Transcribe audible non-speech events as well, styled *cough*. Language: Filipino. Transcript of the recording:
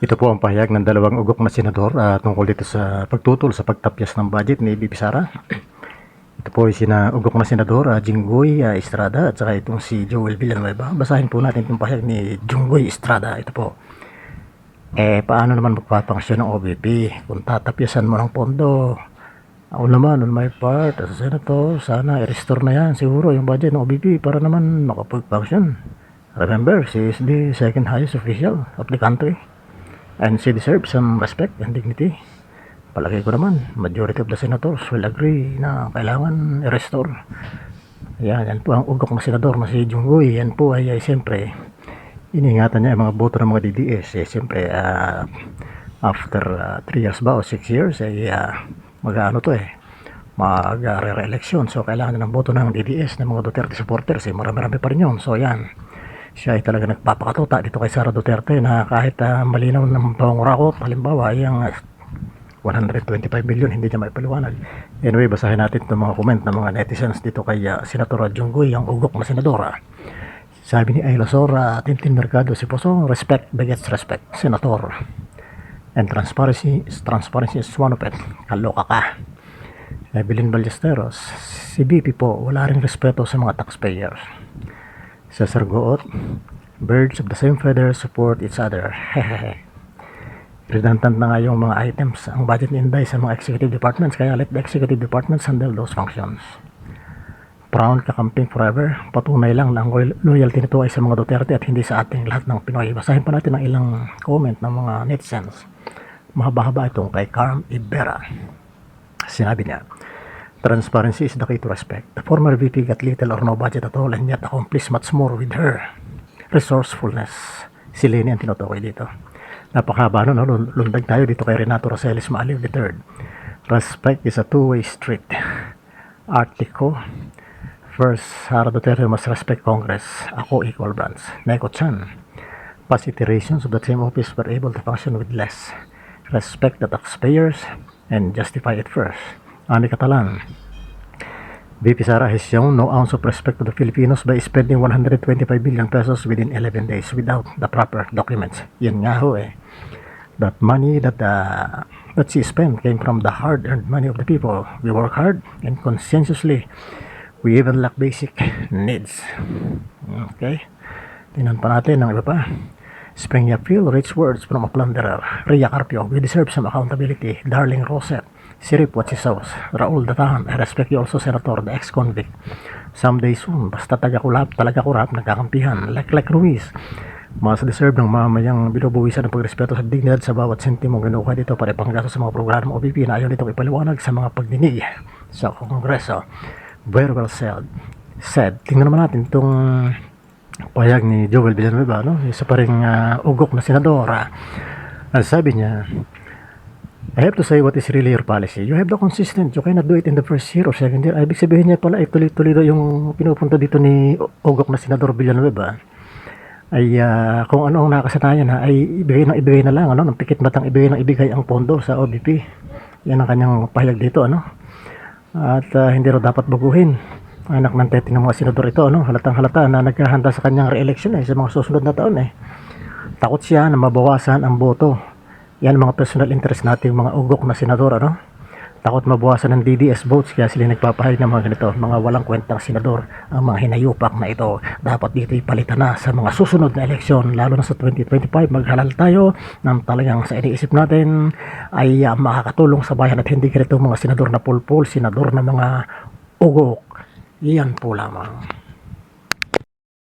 Ito po ang pahayag ng dalawang ugok na senador ah, tungkol dito sa pagtutol sa pagtapyas ng budget ni Bibi Sara. Ito po ay sina ugok na senador ah, Jinggoy ah, Estrada at saka itong si Joel Villanueva. Basahin po natin itong pahayag ni Jinggoy Estrada. Ito po. Eh, paano naman magpapangsyon ng OBP kung tatapyasan mo ng pondo? Ako naman, on my part, as a senator, sana i-restore na yan siguro yung budget ng OBP para naman makapag-function. Remember, she is the second highest official of the country and she deserves some respect and dignity. Palagay ko naman, majority of the senators will agree na kailangan i-restore. Yan, yan po ang ugok na senador na si Junggoy. Yan po ay, ay siyempre, iningatan niya ang mga boto ng mga DDS. Eh, siyempre, ah, after 3 years ba o 6 years, ay ah, mag-ano to eh, mag-re-election. So, kailangan ng boto ng DDS, ng mga Duterte supporters. Eh, marami-rami pa rin yun. So, yan. Siya ay talaga nagpapakatuta dito kay Sara Duterte na kahit ah, malinaw ng pangurakot, halimbawa, ay ang ah, 125 billion hindi niya maipaliwanag. Anyway, basahin natin itong mga comment ng mga netizens dito kay uh, Senator Junggoy, ang ugok na senadora. Sabi ni Ayla Sora, Tintin Mercado, si Poso, respect begets respect, Senator. And transparency, transparency is one of it. Kaloka ka. Evelyn Ballesteros, si BP po, wala rin respeto sa mga taxpayers. Cesar Goot, birds of the same feather support each other. *laughs* Redundant na nga yung mga items ang budget Inday sa mga executive departments kaya let the executive departments handle those functions. Proud kakamping forever, patunay lang na ang loyal- loyalty nito ay sa mga Duterte at hindi sa ating lahat ng Pinoy. Basahin pa natin ang ilang comment ng mga netizens. Mahaba-haba itong kay Carm Ibera. Sinabi niya, Transparency is the key to respect. The former VP got little or no budget at all and yet accomplished much more with her resourcefulness. Si Lenny ang tinutukoy dito. Napakahaba no, no? Lun- lundag tayo dito kay Renato Roselis Maaliw III. Respect is a two-way street. Artico, first, Sara Duterte must respect Congress. Ako equal branch. Neko Chan, past iterations of the same office were able to function with less. Respect the taxpayers and justify it first. Ani Catalan, VP Sara has shown no ounce of respect to the Filipinos by spending 125 billion pesos within 11 days without the proper documents. Yan nga ho eh. That money that uh, that she spent came from the hard-earned money of the people. We work hard and conscientiously. We even lack basic needs. Okay? Tingnan pa natin ang iba pa. Spring Phil, rich words from a plunderer. Ria Carpio, we deserve some accountability. Darling Rosette, Sirip what she sows. Raul Datahan, I respect you also, Senator, the ex-convict. Someday soon, basta taga-kulap, talaga kurap, nagkakampihan. Like like Ruiz. Mas deserve ng mamayang binubuwisan ng pagrespeto sa dignidad sa bawat sentimo kinukuha dito para ipanggasto sa mga programa OPP na ayaw nito ipaliwanag sa mga pagdinig sa Kongreso. Very well said. Said. Tingnan naman natin itong payag ni Joel Villanueva, no? Isa pa rin ah, ugok na senadora. Ang sabi niya, I have to say what is really your policy. You have the consistent. You cannot do it in the first year or second year. Ibig sabihin niya pala, ay tuloy-tuloy daw yung pinupunta dito ni ugok na senador Villanueva ay ah, kung ano ang nakasanayan ha, ay ibigay ng ibigay na lang, ano, ng pikit matang ibigay ng ibigay ang pondo sa OBP. Yan ang kanyang pahayag dito, ano. At ah, hindi raw dapat baguhin. Anak ng tete ng mga senador ito, ano, halatang halata na naghahanda sa kanyang re-election eh, sa mga susunod na taon eh. Takot siya na mabawasan ang boto. Yan mga personal interest nating mga ugok na senador, ano. Takot mabawasan ng DDS votes kaya sila nagpapahayag ng mga ganito, mga walang kwentang senador, ang mga hinayupak na ito. Dapat dito ipalitan na sa mga susunod na eleksyon, lalo na sa 2025, maghalal tayo ng talagang sa iniisip natin ay ah, makakatulong sa bayan at hindi ganito mga senador na pulpul, senador na mga ugok. Iyan po lamang.